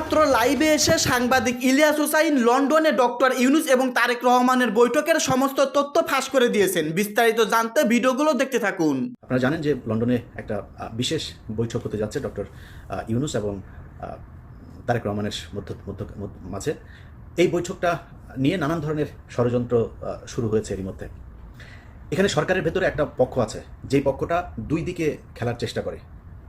এইমাত্র লাইভে এসে সাংবাদিক ইলিয়াস হুসাইন, লন্ডনে ডক্টর ইউনুস এবং তারেক রহমানের বৈঠকের সমস্ত তথ্য ফাঁস করে দিয়েছেন। বিস্তারিত জানতে ভিডিওগুলো দেখতে থাকুন। আপনারা জানেন যে লন্ডনে একটা বিশেষ বৈঠক হতে যাচ্ছে ডক্টর ইউনুস এবং তারেক রহমানের মধ্য মাঝে। এই বৈঠকটা নিয়ে নানান ধরনের ষড়যন্ত্র শুরু হয়েছে এরই মধ্যে। এখানে সরকারের ভেতরে একটা পক্ষ আছে, যেই পক্ষটা দুই দিকে খেলার চেষ্টা করে।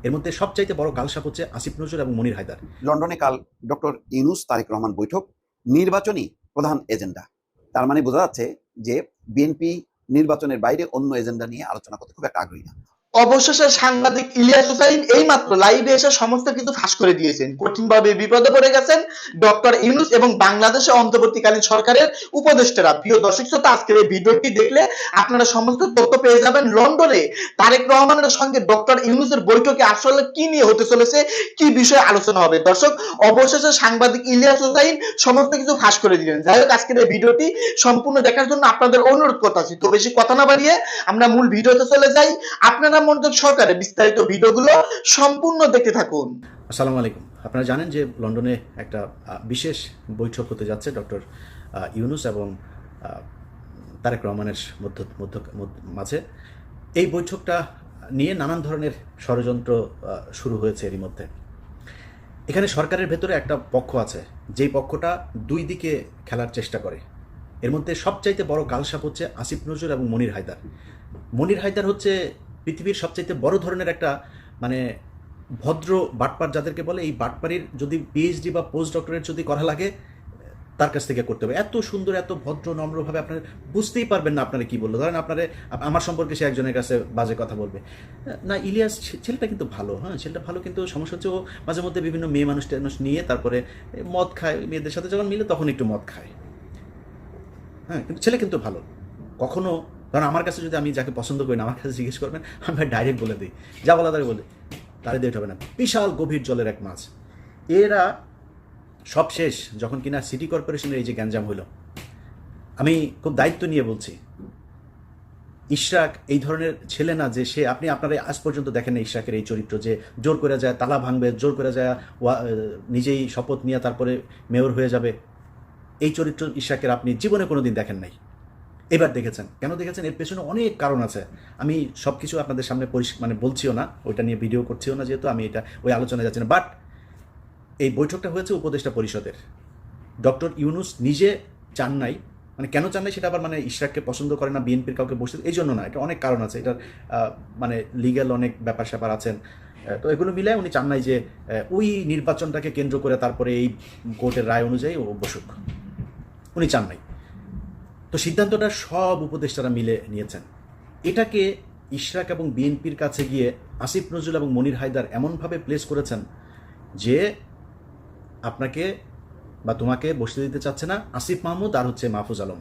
এর মধ্যে সবচাইতে বড় গালসাপ হচ্ছে আসিফ নজরুল এবং মনির হায়দার। লন্ডনে কাল ডক্টর ইউনুস তারেক রহমান বৈঠক, নির্বাচনী প্রধান এজেন্ডা। তার মানে বোঝা যাচ্ছে যে বিএনপি নির্বাচনের বাইরে অন্য এজেন্ডা নিয়ে আলোচনা করতে খুব একটা আগ্রহী না। অবশেষে সাংবাদিক ইলিয়াস হুসাইন এইমাত্র লাইভে এসে সমস্ত কিছু ফাঁস করে দিয়েছেন। কঠিনভাবে বিপদে পড়ে গেছেন ডক্টর ইউনুস এবং বাংলাদেশের অন্তর্বর্তীকালীন সরকারের উপদেষ্টারা। প্রিয় দর্শক, শ্রোতা, আজকের এই ভিডিওটি দেখলে আপনারা সমস্ত তথ্য পেয়ে যাবেন। লন্ডনে তারেক রহমানের সঙ্গে ডক্টর ইউনুসের বৈঠকে আসলে কি নিয়ে হতে চলেছে, কি বিষয়ে আলোচনা হবে? দর্শক, অবশেষে সাংবাদিক ইলিয়াস হুসাইন সমস্ত কিছু ফাঁস করে দিলেন। যাই হোক, আজকের এই ভিডিওটি সম্পূর্ণ দেখার জন্য আপনাদের অনুরোধ করতেছি তো বেশি কথা না বাড়িয়ে আমরা মূল ভিডিওতে চলে যাই। আপনারা মনোযোগ সহকারে বিস্তারিত ভিডিওগুলো সম্পূর্ণ দেখতে থাকুন। আসসালামু আলাইকুম। আপনারা জানেন যে লন্ডনে একটা বিশেষ বৈঠক হতে যাচ্ছে ডক্টর ইউনুস এবং তারেক রহমানের মধ্য মধ্য মাঝে। এই বৈঠকটা নিয়ে নানান ধরনের ষড়যন্ত্র শুরু হয়েছে এরই মধ্যে। এখানে সরকারের ভেতরে একটা পক্ষ আছে, যেই পক্ষটা দুই দিকে খেলার চেষ্টা করে। এর মধ্যে সবচাইতে বড় গালসাপ হচ্ছে আসিফ নজরুল এবং মনির হায়দার। মনির হায়দার হচ্ছে পৃথিবীর সবচাইতে বড় ধরনের একটা মানে ভদ্র বাটপার যাদেরকে বলে, এই বাটপারির যদি পিএইচডি বা পোস্ট ডক্টরেট যদি করা লাগে, তার কাছ থেকে করতে হবে। এত সুন্দর, এত ভদ্র, নম্রভাবে আপনারা, বুঝতেই পারবেন না আপনারা কি বলল। ধরেন আপনারা আমার সম্পর্কে সে একজনের কাছে বাজে কথা বলবে। না, ইলিয়াস ছেলেটা কিন্তু ভালো হ্যাঁ ছেলেটা ভালো কিন্তু সমস্যা হচ্ছে ও মাঝে মধ্যে বিভিন্ন মেয়ে মানুষ টেনুষ নিয়ে তারপরে মদ খায়, মেয়েদের সাথে যখন মিলে তখন একটু মদ খায়। হ্যাঁ কিন্তু ছেলে কিন্তু ভালো। কখনো ধরেন আমার কাছে যদি আমি যাকে পছন্দ করি না, আমার কাছে জিজ্ঞেস করবেন আমি ডাইরেক্ট বলে দিই। যা বলা তাই বলে। তারে দিয়ে হবে না। বিশাল গভীর জলের এক মাছ। এরা সব শেষ যখন কিনা সিটি কর্পোরেশনের এই যে গ্যাঞ্জাম হলো। আমি খুব দায়িত্ব নিয়ে বলছি। ইশরাক এই ধরনের ছেলে না যে সে আপনি আপনারা আজ পর্যন্ত দেখেন না ইশরাকের এই চরিত্র যে জোর করে যায়, তালা ভাঙবে, জোর করে যায়, ওয়া- নিজেই শপথ নিয়ে তারপরে মেয়র হয়ে যাবে। এই চরিত্র ইশরাকের আপনি জীবনে কোনোদিন দেখেন নাই। এবার দেখেছেন। কেন দেখেছেন? এর পেছনে অনেক কারণ আছে। আমি সব কিছু আপনাদের সামনে পরিষ্কার মানে বলছিও না, ওইটা নিয়ে ভিডিও করছিও না যেহেতু আমি এটা, ওই আলোচনায় যাচ্ছি না। বাট এই বৈঠকটা হয়েছে উপদেষ্টা পরিষদের। ডক্টর ইউনুস নিজে চান নাই মানে কেন চান নাই সেটা আবার মানে ইশরাককে পছন্দ করে না, বিএনপির কাউকে বসতে, এই জন্য না, এটা অনেক কারণ আছে। এটার মানে লিগ্যাল অনেক ব্যাপার স্যাপার আছেন তো এগুলো মিলে উনি চান নাই যে ওই নির্বাচনটাকে কেন্দ্র করে তারপরে এই কোর্টের রায় অনুযায়ী ও বসুক। উনি চান নাই তো সিদ্ধান্তটা সব উপদেষ্টারা মিলে নিয়েছেন। এটাকে ইশরাক এবং বিএনপির কাছে গিয়ে আসিফ নজরুল এবং মনির হায়দার এমনভাবে প্লেস করেছেন যে আপনাকে বা তোমাকে বসতে দিতে চাচ্ছে না আসিফ মাহমুদ আর হচ্ছে মাহফুজ আলম।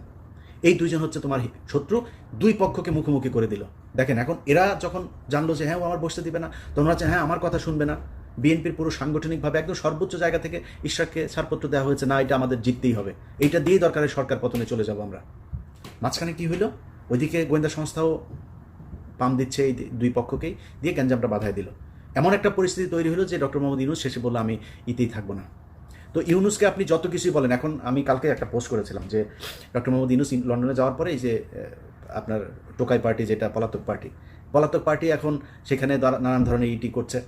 এই দুইজন হচ্ছে তোমার শত্রু। দুই পক্ষকে মুখোমুখি করে দিল। দেখেন, এখন এরা যখন জানলো যে হ্যাঁ ও আমার বসতে দিবে না, তখন হচ্ছে হ্যাঁ আমার কথা শুনবে না। বিএনপির পুরো সাংগঠনিকভাবে একদম সর্বোচ্চ জায়গা থেকে ঈশ্বরকে ছাড়পত্র দেওয়া হয়েছে না, এটা আমাদের জিততেই হবে। এইটা দিয়েই দরকারে সরকার পতনে চলে যাব আমরা। মাঝখানে কি হইল? ওইদিকে গোয়েন্দা সংস্থাও পাম দিচ্ছে এই দুই পক্ষকেই, দিয়ে গ্যাঞ্জামটা বাধায় দিল। এমন একটা পরিস্থিতি তৈরি হলো যে ডক্টর মোহাম্মদ ইউনুস শেষে বলল, আমি ইতেই থাকব না। তো ইউনুসকে আপনি যত কিছুই বলেন, এখন আমি কালকে একটা পোস্ট করেছিলাম যে ডক্টর মোহাম্মদ ইউনুস লন্ডনে যাওয়ার পরে যে আপনার টোকাই পার্টি যেটা, পলাতক পার্টি পলাতক পার্টি এখন সেখানে নানান ধরনের ইটি করছে।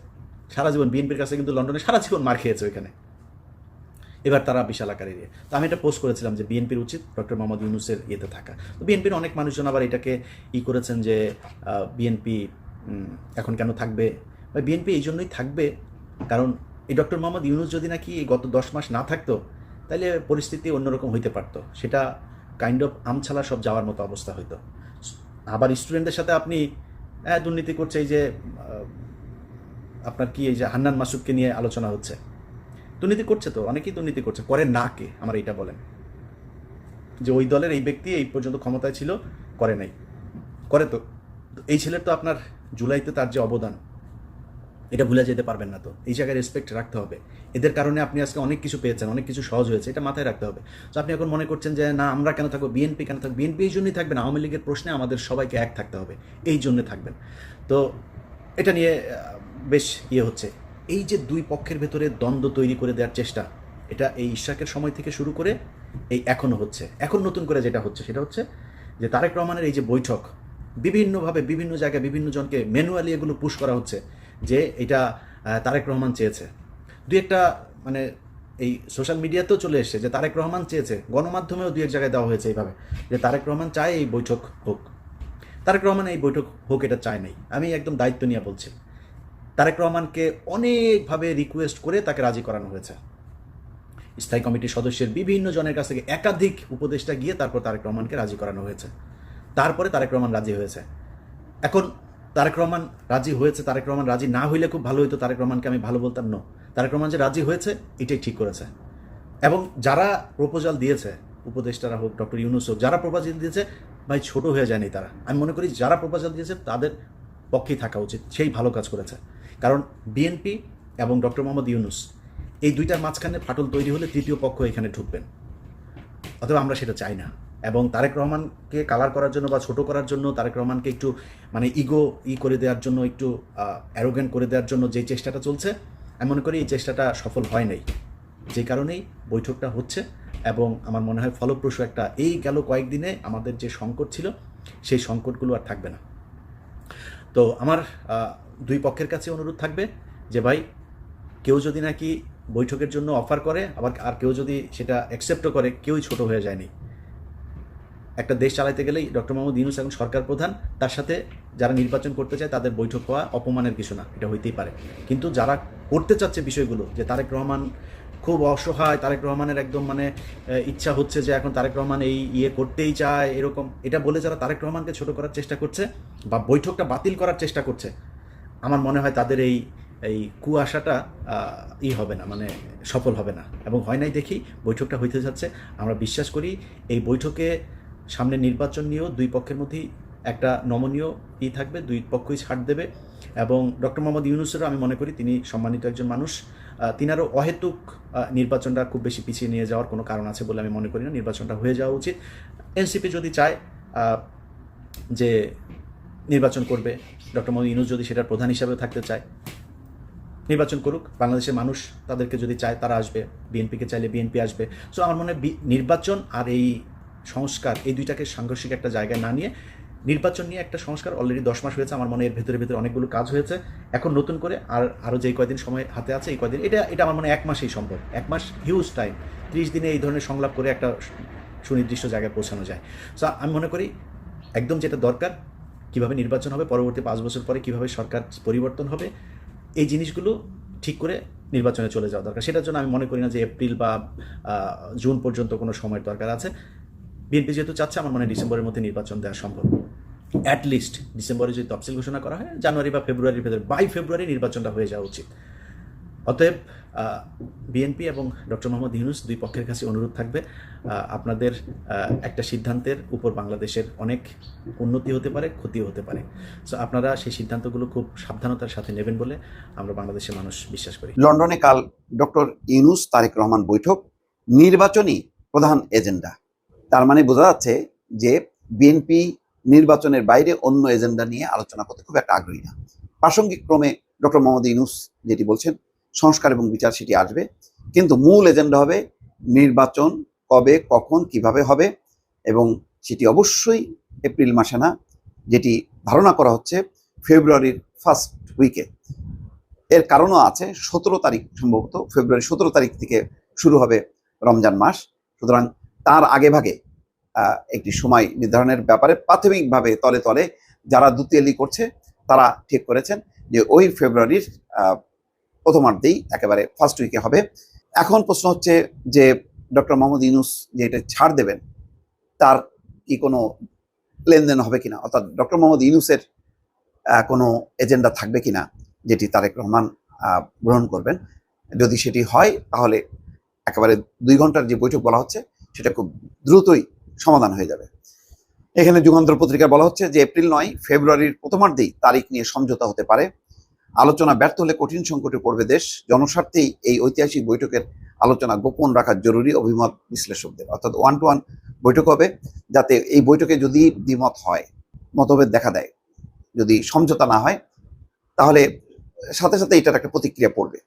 সারা জীবন বিএনপির কাছে কিন্তু লন্ডনে সারা জীবন মার খেয়েছে ওইখানে। এবার তারা বিশাল আকারে দিয়ে তো আমি এটা পোস্ট করেছিলাম যে বিএনপির উচিত ডক্টর মোহাম্মদ ইউনুসের ইয়েতে থাকা। তো বিএনপির অনেক মানুষজন আবার এটাকে ই করেছেন যে বিএনপি এখন কেন থাকবে? বা বিএনপি এই জন্যই থাকবে, কারণ এই ডক্টর মোহাম্মদ ইউনুস যদি নাকি গত দশ মাস না থাকতো তাহলে পরিস্থিতি অন্যরকম হইতে পারতো। সেটা কাইন্ড অফ আমছালা সব যাওয়ার মতো অবস্থা হইতো। আবার স্টুডেন্টদের সাথে আপনি দুর্নীতি করছে এই যে আপনার কি এই যে হান্নান মাসুদকে নিয়ে আলোচনা হচ্ছে? দুর্নীতি করছে তো, অনেকেই দুর্নীতি করছে। করে না কে? আমার এইটা বলেন। যে ওই দলের এই ব্যক্তি এই পর্যন্ত ক্ষমতায় ছিল, করে নাই। করে তো। এই ছেলের তো আপনার জুলাইতে তার যে অবদান, এটা ভুলে যেতে পারবেন না তো। এই জায়গায় রেসপেক্ট রাখতে হবে। এদের কারণে আপনি আজকে অনেক কিছু পেয়েছেন, অনেক কিছু সহজ হয়েছে, এটা মাথায় রাখতে হবে। তো আপনি এখন মনে করছেন যে, না, আমরা কেন থাকব? বিএনপি কেন থাকব? বিএনপি এই জন্যই থাকবেন। আওয়ামী লীগের প্রশ্নে আমাদের সবাইকে এক থাকতে হবে। এই জন্য থাকবেন। তো এটা নিয়ে বেশ ইয়ে হচ্ছে। এই যে দুই পক্ষের ভেতরে দ্বন্দ্ব তৈরি করে দেওয়ার চেষ্টা, এটা এই ইশাকের সময় থেকে শুরু করে এই এখনও হচ্ছে। এখন নতুন করে যেটা হচ্ছে সেটা হচ্ছে যে তারেক রহমানের এই যে বৈঠক, বিভিন্নভাবে বিভিন্ন জায়গায় বিভিন্ন জনকে ম্যানুয়ালি এগুলো পুশ করা হচ্ছে যে এটা তারেক রহমান চেয়েছে। দুই একটা মানে এই সোশ্যাল মিডিয়াতেও চলে এসেছে যে তারেক রহমান চেয়েছে, গণমাধ্যমেও দুই এক জায়গায় দেওয়া হয়েছে এইভাবে যে তারেক রহমান চায় এই বৈঠক হোক। তারেক রহমান এই বৈঠক হোক এটা চায় নাই। আমি একদম দায়িত্ব নিয়ে বলছি। তারেক রহমানকে অনেকভাবে রিকোয়েস্ট করে তাকে রাজি করানো হয়েছে। স্থায়ী কমিটির সদস্যের বিভিন্ন জনের কাছ থেকে একাধিক উপদেষ্টা গিয়ে তারপর তারেক রহমানকে রাজি করানো হয়েছে। তারপরে তারেক রহমান রাজি হয়েছে। এখন তারেক রহমান রাজি হয়েছে, তারেক রহমান রাজি না হইলে খুব ভালো হইতো, তারেক রহমানকে আমি ভালো বলতাম ন তারেক রহমান যে রাজি হয়েছে, এটাই ঠিক করেছে। এবং যারা প্রপোজাল দিয়েছে, উপদেষ্টারা হোক, ডক্টর ইউনুস হোক, যারা প্রপোজাল দিয়েছে, ভাই ছোট হয়ে যায়নি তারা। আমি মনে করি যারা প্রপোজাল দিয়েছে, তাদের পক্ষেই থাকা উচিত, সেই ভালো কাজ করেছে। কারণ বিএনপি এবং ডক্টর মোহাম্মদ ইউনুস এই দুইটার মাঝখানে ফাটল তৈরি হলে তৃতীয় পক্ষ এখানে ঢুকবেন। অথবা আমরা সেটা চাই না। এবং তারেক রহমানকে কালার করার জন্য বা ছোট করার জন্য, তারেক রহমানকে একটু মানে ইগো ই করে দেওয়ার জন্য, একটু অ্যারোগেন্ট করে দেওয়ার জন্য যে চেষ্টাটা চলছে, আমি মনে করি এই চেষ্টাটা সফল হয় নাই। যে কারণেই বৈঠকটা হচ্ছে এবং আমার মনে হয় ফলপ্রসূ একটা, এই গেল কয়েকদিনে আমাদের যে সংকট ছিল, সেই সংকটগুলো আর থাকবে না। তো আমার দুই পক্ষের কাছে অনুরোধ থাকবে যে ভাই, কেউ যদি নাকি বৈঠকের জন্য অফার করে, আবার আর কেউ যদি সেটা অ্যাকসেপ্টও করে, কেউই ছোট হয়ে যায়নি। একটা দেশ চালাইতে গেলেই ডক্টর মোহাম্মদ ইউনুস এখন সরকার প্রধান, তার সাথে যারা নির্বাচন করতে চায় তাদের বৈঠক হওয়া অপমানের কিছু না, এটা হইতেই পারে। কিন্তু যারা করতে চাচ্ছে বিষয়গুলো, যে তারেক রহমান খুব অসহায়, তারেক রহমানের একদম মানে ইচ্ছা হচ্ছে যে এখন তারেক রহমান এই ইয়ে করতেই চায়, এরকম, এটা বলে যারা তারেক রহমানকে ছোট করার চেষ্টা করছে বা বৈঠকটা বাতিল করার চেষ্টা করছে আমার মনে হয় তাদের এই এই কুয়াশাটা ই হবে না মানে সফল হবে না। এবং হয় নাই দেখি বৈঠকটা হইতে যাচ্ছে। আমরা বিশ্বাস করি এই বৈঠকে সামনে নির্বাচন নিয়েও দুই পক্ষের মধ্যেই একটা নমনীয় ই থাকবে দুই পক্ষই ছাড় দেবে। এবং ডক্টর মোহাম্মদ ইউনুসেরও আমি মনে করি তিনি সম্মানিত একজন মানুষ। আহ, তিনারও অহেতুক নির্বাচনটা খুব বেশি পিছিয়ে নিয়ে যাওয়ার কোনো কারণ আছে বলে আমি মনে করি না। নির্বাচনটা হয়ে যাওয়া উচিত। এনসিপি যদি চায় যে নির্বাচন করবে ডক্টর মোহাম্মদ ইউনুস যদি সেটার প্রধান হিসাবে থাকতে চায়। নির্বাচন করুক, বাংলাদেশের মানুষ তাদেরকে যদি চায় তারা আসবে, বিএনপিকে চাইলে বিএনপি আসবে। সো আমার মনে হয় নির্বাচন আর এই সংস্কার, এই দুইটাকে সাংঘর্ষিক একটা জায়গায় না নিয়ে নির্বাচন নিয়ে একটা সংস্কার অলরেডি দশ মাস হয়েছে, আমার মনে এর ভেতরে ভেতরে অনেকগুলো কাজ হয়েছে। এখন নতুন করে আর আরও যেই কয়দিন সময় হাতে আছে, এই কয়দিন, এটা এটা আমার মনে এক মাসেই সম্ভব। এক মাস হিউজ টাইম ত্রিশ দিনে এই ধরনের সংলাপ করে একটা সুনির্দিষ্ট জায়গায় পৌঁছানো যায়। সো আমি মনে করি একদম যেটা দরকার কীভাবে নির্বাচন হবে, পরবর্তী পাঁচ বছর পরে কীভাবে সরকার পরিবর্তন হবে, এই জিনিসগুলো ঠিক করে নির্বাচনে চলে যাওয়া দরকার। সেটার জন্য আমি মনে করি না যে এপ্রিল বা জুন পর্যন্ত কোনো সময়ের দরকার আছে। বিএনপি যেহেতু চাচ্ছে, আমার মনে ডিসেম্বরের মধ্যে নির্বাচন দেওয়া সম্ভব। অ্যাটলিস্ট ডিসেম্বরে যদি তফসিল ঘোষণা করা হয়, জানুয়ারি বা ফেব্রুয়ারির ভেতরে বাই ফেব্রুয়ারি নির্বাচনটা হয়ে যাওয়া উচিত। অতএব বিএনপি এবং ডক্টর মোহাম্মদ ইউনুস দুই পক্ষের কাছে অনুরোধ থাকবে। আপনাদের একটা সিদ্ধান্তের উপর বাংলাদেশের অনেক উন্নতি হতে পারে, ক্ষতিও হতে পারে। সো আপনারা সেই সিদ্ধান্তগুলো খুব সাবধানতার সাথে নেবেন বলে আমরা বাংলাদেশের মানুষ বিশ্বাস করি। লন্ডনে কাল ডক্টর ইউনুস তারেক রহমান বৈঠক, নির্বাচনী প্রধান এজেন্ডা। তার মানে বোঝা যাচ্ছে যে বিএনপি নির্বাচনের বাইরে অন্য এজেন্ডা নিয়ে আলোচনা করতে খুব একটা আগ্রহী না। প্রাসঙ্গিক ক্রমে ডক্টর মোহাম্মদ ইউনুস যেটি বলছেন সংস্কার এবং বিচার সেটি আসবে। কিন্তু মূল এজেন্ডা হবে নির্বাচন, কবে, কখন, কীভাবে হবে এবং সেটি অবশ্যই এপ্রিল মাসে না, যেটি ধারণা করা হচ্ছে ফেব্রুয়ারির ফার্স্ট উইকে এর কারণও আছে, সতেরো তারিখ সম্ভবত, ফেব্রুয়ারি সতেরো তারিখ থেকে শুরু হবে রমজান মাস। সুতরাং তার আগে ভাগে একটি সময় নির্ধারণের ব্যাপারে প্রাথমিকভাবে তলে তলে যারা দুতিয়ালি করছে, তারা ঠিক করেছেন যে ওই ফেব্রুয়ারির প্রথমার্ধেই একেবারে ফার্স্ট উইকে হবে। এখন প্রশ্ন হচ্ছে যে ডক্টর মোহাম্মদ ইউনুস যে এটা ছাড় দেবেন, তার কি কোনো লেনদেন হবে কিনা? অর্থাৎ ডক্টর মোহাম্মদ ইউনুসের কোনো এজেন্ডা থাকবে কিনা, যেটি তারেক রহমান গ্রহণ করবেন? যদি সেটি হয়, তাহলে একেবারে দুই ঘণ্টার যে বৈঠক বলা হচ্ছে, সেটা খুব দ্রুতই সমাধান হয়ে যাবে। এখানে যুগান্তর পত্রিকায় বলা হচ্ছে যে এপ্রিল নয়, ফেব্রুয়ারির প্রথমার্ধেই তারিখ নিয়ে সমঝোতা হতে পারে। আলোচনা ব্যর্থ হলে কঠিন সংকটে পড়বে দেশ। জনস্বার্থেই এই ঐতিহাসিক বৈঠকের আলোচনা গোপন রাখা জরুরি অভিমত বিশ্লেষকদের। অর্থাৎ ওয়ান টু ওয়ান বৈঠক হবে, যাতে এই বৈঠকে যদি দ্বিমত হয়, মতভেদ দেখা দেয়, যদি সমঝোতা না হয়, তাহলে সাথে সাথে এটার একটা প্রতিক্রিয়া পড়বে।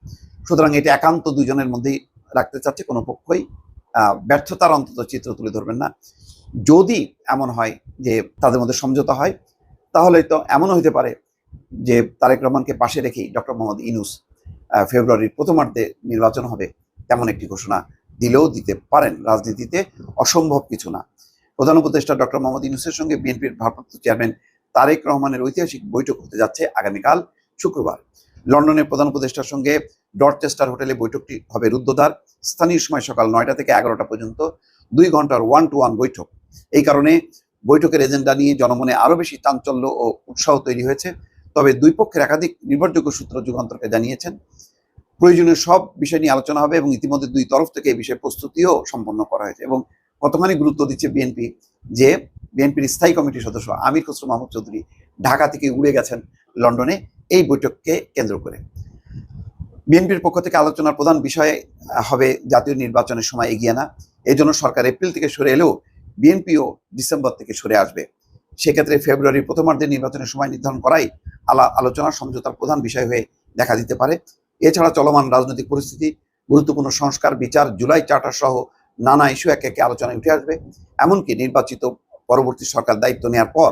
সুতরাং এটা একান্ত দুজনের মধ্যেই রাখতে চাচ্ছে কোনো পক্ষই। ব্যর্থতার অন্তত চিত্র তুলে ধরবেন না। যদি এমন হয় যে তাদের মধ্যে সমঝোতা হয়, তাহলে তো এমনও হতে পারে যে তারেক রহমানকে পাশে রেখেই ডক্টর মোহাম্মদ ইনুস ফেব্রুয়ারির প্রথমার্ধে নির্বাচন হবে তেমন একটি ঘোষণা দিলেও দিতে পারেন রাজনীতিতে অসম্ভব কিছু না। প্রধান উপদেষ্টা ডক্টর মোহাম্মদ ইনুসের সঙ্গে বিএনপির ভারপ্রাপ্ত চেয়ারম্যান তারেক রহমানের ঐতিহাসিক বৈঠক হতে যাচ্ছে আগামীকাল শুক্রবার। লন্ডনের প্রধান উপদেষ্টার সঙ্গে ডরচেস্টার হোটেলে বৈঠকটি হবে রুদ্ধদ্বার। স্থানীয় সময় সকাল নয়টা থেকে এগারোটা পর্যন্ত দুই ঘণ্টার ওয়ান টু ওয়ান বৈঠক। এই কারণে বৈঠকের এজেন্ডা নিয়ে জনমনে আরও বেশি চাঞ্চল্য ও উৎসাহ তৈরি হয়েছে তবে দুই পক্ষের একাধিক নির্ভরযোগ্য সূত্র যুগান্তরকে জানিয়েছেন। প্রয়োজনীয় সব বিষয় নিয়ে আলোচনা হবে এবং ইতিমধ্যে দুই তরফ থেকে এই বিষয়ে প্রস্তুতিও সম্পন্ন করা হয়েছে এবং কতখানি গুরুত্ব দিচ্ছে বিএনপি যে বিএনপির স্থায়ী কমিটির সদস্য আমির খসরু মাহমুদ চৌধুরী ঢাকা থেকে উড়ে গেছেন লন্ডনে এই বৈঠককে কেন্দ্র করে। বিএনপির পক্ষ থেকে আলোচনার প্রধান বিষয় হবে জাতীয় নির্বাচনের সময় এগিয়ে না এই জন্য সরকার এপ্রিল থেকে সরে এলেও বিএনপিও ডিসেম্বর থেকে সরে আসবে। সেক্ষেত্রে ফেব্রুয়ারির প্রথমার্ধে নির্বাচনের সময় নির্ধারণ করাই আলা আলোচনা, সমঝোতার প্রধান বিষয় হয়ে দেখা দিতে পারে। এছাড়া চলমান রাজনৈতিক পরিস্থিতি, গুরুত্বপূর্ণ সংস্কার, বিচার, জুলাই চার্টার সহ নানা ইস্যু একে একে আলোচনায় উঠে আসবে। এমনকি নির্বাচিত পরবর্তী সরকার দায়িত্ব নেওয়ার পর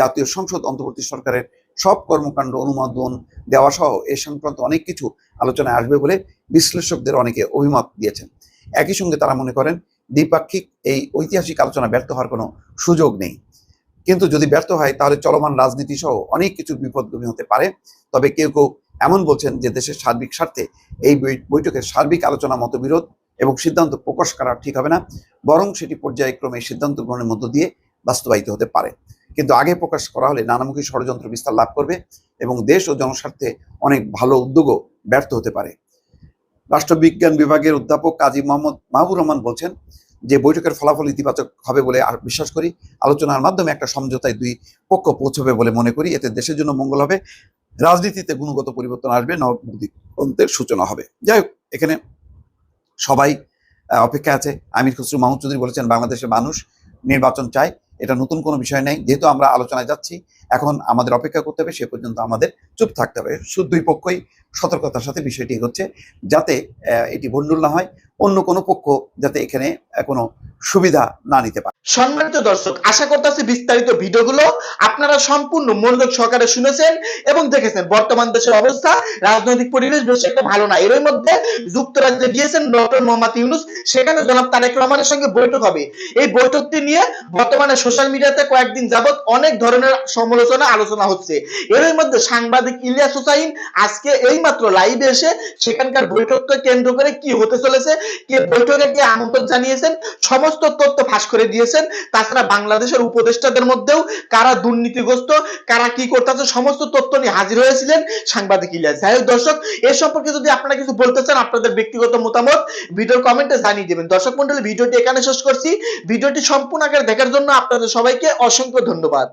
জাতীয় সংসদ অন্তর্বর্তী সরকারের সব কর্মকাণ্ড অনুমোদন দেওয়া সহ এ সংক্রান্ত অনেক কিছু আলোচনায় আসবে বলে বিশ্লেষকদের অনেকে অভিমত দিয়েছেন। একই সঙ্গে তারা মনে করেন, দ্বিপাক্ষিক এই ঐতিহাসিক আলোচনা ব্যর্থ হওয়ার কোনো সুযোগ নেই। কিন্তু যদি ব্যর্থ হয়, তাহলে চলমান রাজনীতি সহ অনেক কিছু বিপদগামী হতে পারে। তবে কেউ কেউ এমন বলছেন যে, দেশের সার্বিক স্বার্থে এই বৈঠকের সার্বিক আলোচনা মতবিরোধ এবং সিদ্ধান্ত প্রকাশ করা ঠিক হবে না, বরং সেটি পর্যায়ক্রমে সিদ্ধান্ত গ্রহণের মধ্য দিয়ে বাস্তবায়িত হতে পারে। কিন্তু আগে প্রকাশ করা হলে নানামুখী ষড়যন্ত্র বিস্তার লাভ করবে এবং দেশ ও জনস্বার্থে অনেক ভালো উদ্যোগও ব্যর্থ হতে পারে। রাষ্ট্রবিজ্ঞান বিভাগের অধ্যাপক কাজী মোহাম্মদ মাহবুর রহমান বলছেন যে বৈঠকের ফলাফল ইতিবাচক হবে বলে বিশ্বাস করি। আলোচনার মাধ্যমে একটা সমঝোতায় দুই পক্ষ পৌঁছবে বলে মনে করি। এতে দেশের জন্য মঙ্গল হবে। রাজনীতিতে গুণগত পরিবর্তন আসবে নবদিগন্তের সূচনা হবে। যাই হোক, এখানে সবাই অপেক্ষা আছে। আমির খসরু, মাহমুদ চৌধুরী বলেছেন, বাংলাদেশের মানুষ নির্বাচন চায়। এটা নতুন কোনো বিষয় নেই। যেহেতু আমরা আলোচনায় যাচ্ছি, এখন আমাদের অপেক্ষা করতে হবে, সে পর্যন্ত আমাদের চুপ থাকতে হবে। দুই পক্ষই সতর্কতার সাথে বিষয়টি এগোচ্ছে যাতে এটি ভণ্ডুল না হয়। অন্য কোনো পক্ষ যাতে এখানে কোনো সুবিধা না নিতে পারে। সম্মানিত দর্শক, আশা করতেছি বিস্তারিত ভিডিওগুলো আপনারা সম্পূর্ণ মনোযোগ সহকারে শুনেছেন এবং দেখেছেন। বর্তমান দেশের অবস্থা, রাজনৈতিক পরিবেশ বেশ একটা ভালো না। এর মধ্যে যুক্তরাজ্যে গিয়েছেন ডক্টর মোহাম্মদ ইউনুস। সেখানে জনাব তারেক রহমানের সঙ্গে বৈঠক হবে। এই বৈঠকটি নিয়ে বর্তমানে সোশ্যাল মিডিয়াতে কয়েকদিন যাবত অনেক ধরনের সমালোচনা, আলোচনা হচ্ছে। এর মধ্যে সাংবাদিক ইলিয়াস হুসাইন আজকে এই মাত্র লাইভে এসে সেখানকার বৈঠককে কেন্দ্র করে কি হতে চলেছে, কে বৈঠকে কে আমন্ত্রণ জানিয়েছেন সমস্ত তথ্য ফাঁস করে দিয়েছেন। তাছাড়া বাংলাদেশের উপদেষ্টাদের মধ্যেও কারা দুর্নীতিগ্রস্ত, কারা কি করতেছে সমস্ত তথ্য নিয়ে হাজির হয়েছিলেন সাংবাদিক ইলিয়াস। যাই হোক দর্শক, এ সম্পর্কে যদি আপনারা কিছু বলতে চান, আপনাদের ব্যক্তিগত মতামত ভিডিওর কমেন্টে জানিয়ে দেবেন। দর্শক মন্ডলী ভিডিওটি এখানে শেষ করছি। ভিডিওটি সম্পূর্ণ আকারে দেখার জন্য আপনাদের সবাইকে অসংখ্য ধন্যবাদ।